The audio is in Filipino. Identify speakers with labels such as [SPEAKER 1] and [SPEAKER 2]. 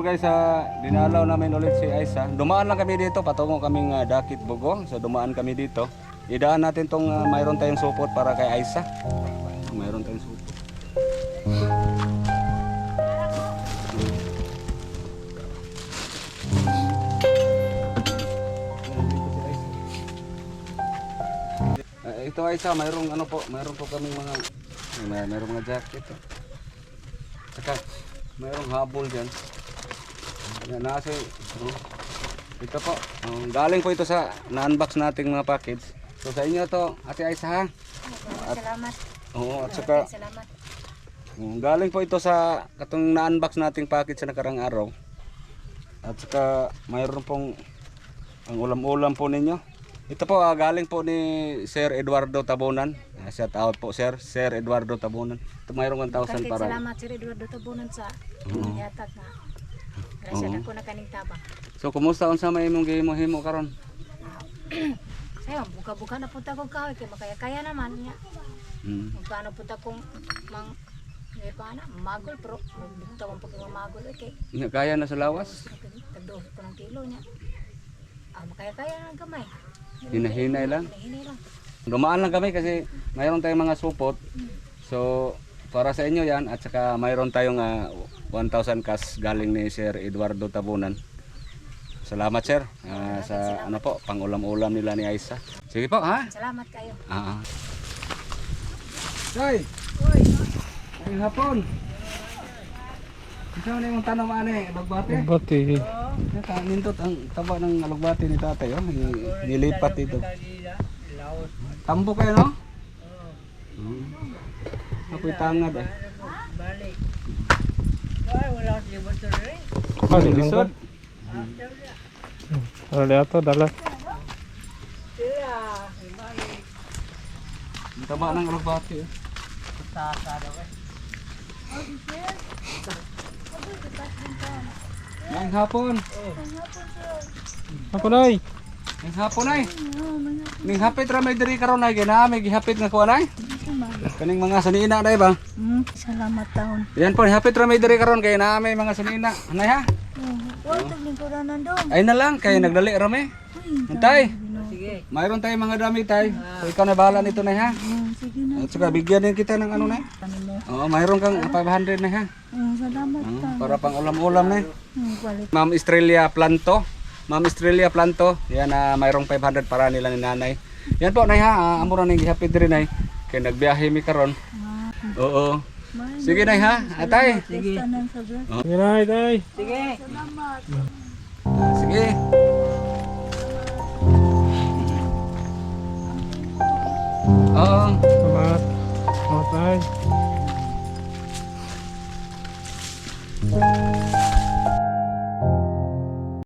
[SPEAKER 1] guys, sa dinalaw namin ulit si Aisa. Dumaan lang kami dito, patungo kaming uh, Dakit Bugong. So dumaan kami dito. Idaan natin tong uh, mayroon tayong supot para kay Aisa. Mayroon tayong supot. Ah, ito Aisa, mayroong ano po, mayroon po kaming mga may mayroong mga jacket. Oh. Saka mayroong habol diyan. Yan nasa oh. Ito po, oh, galing po ito sa na-unbox nating mga package. So sa inyo to, Ate Aisa ha.
[SPEAKER 2] Salamat.
[SPEAKER 1] Oo, at saka
[SPEAKER 2] Salamat.
[SPEAKER 1] oh, galing po ito sa katong na-unbox nating package sa nakarang araw. At saka mayroon pong ang ulam-ulam po ninyo. Ito po ah, galing po ni Sir Eduardo Tabunan. Ah, shout out po Sir, Sir Eduardo Tabunan. Ito mayroong 1,000
[SPEAKER 2] Bakit
[SPEAKER 1] para.
[SPEAKER 2] salamat Sir Eduardo Tabunan sa yatag na. Grasya
[SPEAKER 1] Oo.
[SPEAKER 2] na ko na kaning tabang.
[SPEAKER 1] So kumusta unsa may imong gihimo-himo karon?
[SPEAKER 2] Sayo, buka-buka na punta ko kahoy kay makaya-kaya naman niya.
[SPEAKER 1] Mm.
[SPEAKER 2] Magkano punta kong mang ngay pa na magol pero tawang pag magol okay.
[SPEAKER 1] Nga kaya na sa lawas?
[SPEAKER 2] Tagdo ko ng kilo niya. Ah, makaya-kaya na gamay.
[SPEAKER 1] Hinahinay lang.
[SPEAKER 2] Hinahinay lang.
[SPEAKER 1] Dumaan lang kami kasi mayroon tayong mga supot. So para sa inyo yan at saka mayroon tayong ah, 1,000 cash galing ni Sir Eduardo Tabunan. Salamat sir ah, sa ano po pang-ulam-ulam nila ni Aisa. Sige po ha.
[SPEAKER 2] Salamat kayo.
[SPEAKER 1] Ah. Day. Ay hapon. Ikaw na yung tanong ane, bagbate.
[SPEAKER 3] Bati.
[SPEAKER 1] Nakanintot ang taba ng alugbati ni tatay, oh. Ni- Nilipat dito. Tambo kayo, no? Oo. Apoy tangad, eh.
[SPEAKER 3] Ano
[SPEAKER 1] Lisod.
[SPEAKER 3] Dali ato, dala.
[SPEAKER 1] Ang taba ng alugbati, oh. Ngayong hapon.
[SPEAKER 3] Ako nay.
[SPEAKER 1] Ngayong hapon ay. Ning hapit ra may diri karon ay ginamig gihapit nga kuan ay. Kaning mga sanina day ba?
[SPEAKER 2] Mm, salamat taon.
[SPEAKER 1] Yan po, hapit ra may diri karon kay na may mga sanina. Anay ha?
[SPEAKER 2] Wala tag lingkuran nandong.
[SPEAKER 1] Ay na lang kay nagdali ra may. Antay. Sige. Mayroon tayong mga damit tay. So ikaw na bahala nito na ha.
[SPEAKER 2] Sige na.
[SPEAKER 1] At saka bigyan din kita ng ano na. Oo, mayroon kang 500 na ha.
[SPEAKER 2] Mm, salamat.
[SPEAKER 1] Oo, para pang ulam-ulam na.
[SPEAKER 2] Mm.
[SPEAKER 1] Ma'am Estrella Planto. Ma'am Estrella Planto. Yan na mayroong 500 para nila ni nanay. Yan po nay ha. Ah, amo ra ning gihapit diri nay. Kaya nagbiyahe mi karon. Oo. Sige na ha, atay. Oh.
[SPEAKER 2] Sige. Sige na, atay.
[SPEAKER 3] Sige. Salamat.
[SPEAKER 1] Ah, sige. Oo.
[SPEAKER 3] Salamat. Atay. Thank you.